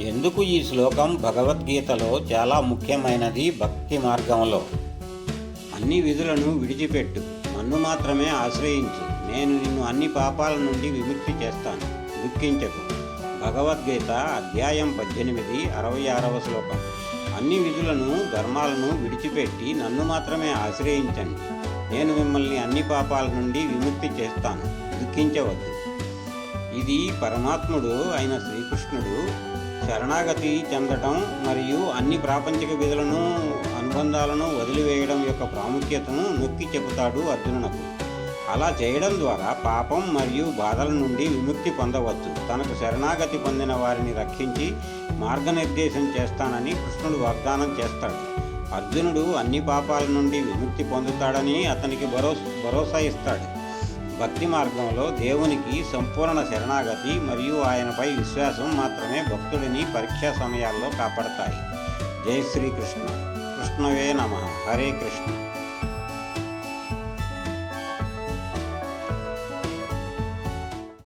ఎందుకు ఈ శ్లోకం భగవద్గీతలో చాలా ముఖ్యమైనది భక్తి మార్గంలో? అన్ని విధులను విడిచిపెట్టు. నన్ను మాత్రమే ఆశ్రయించు. నేను నిన్ను అన్ని పాపాల నుండి విముక్తి చేస్తాను. దుఃఖించకు భగవద్గీత అధ్యాయం పద్దెనిమిది అరవై ఆరవ శ్లోకం. అన్ని విధులను ధర్మాలను విడిచిపెట్టి నన్ను మాత్రమే ఆశ్రయించండి. నేను మిమ్మల్ని అన్ని పాపాల నుండి విముక్తి చేస్తాను. దుఃఖించవద్దు ఇది పరమాత్ముడు అయిన శ్రీకృష్ణుడు శరణాగతి చెందటం మరియు అన్ని ప్రాపంచిక విధులను అనుబంధాలను వదిలివేయడం యొక్క ప్రాముఖ్యతను నొక్కి చెబుతాడు అర్జునునకు. అలా చేయడం ద్వారా పాపం మరియు బాధల నుండి విముక్తి పొందవచ్చు. తనకు శరణాగతి పొందిన వారిని రక్షించి మార్గనిర్దేశం చేస్తానని కృష్ణుడు వాగ్దానం చేస్తాడు. అర్జునుడు అన్ని పాపాల నుండి విముక్తి పొందుతాడని అతనికి భరోసా భరోసా ఇస్తాడు. భక్తి మార్గంలో దేవునికి సంపూర్ణ శరణాగతి మరియు ఆయనపై విశ్వాసం మాత్రమే భక్తుడిని పరీక్షా సమయాల్లో కాపాడతాయి. జై శ్రీకృష్ణ. కృష్ణవే నమ. హరే కృష్ణ.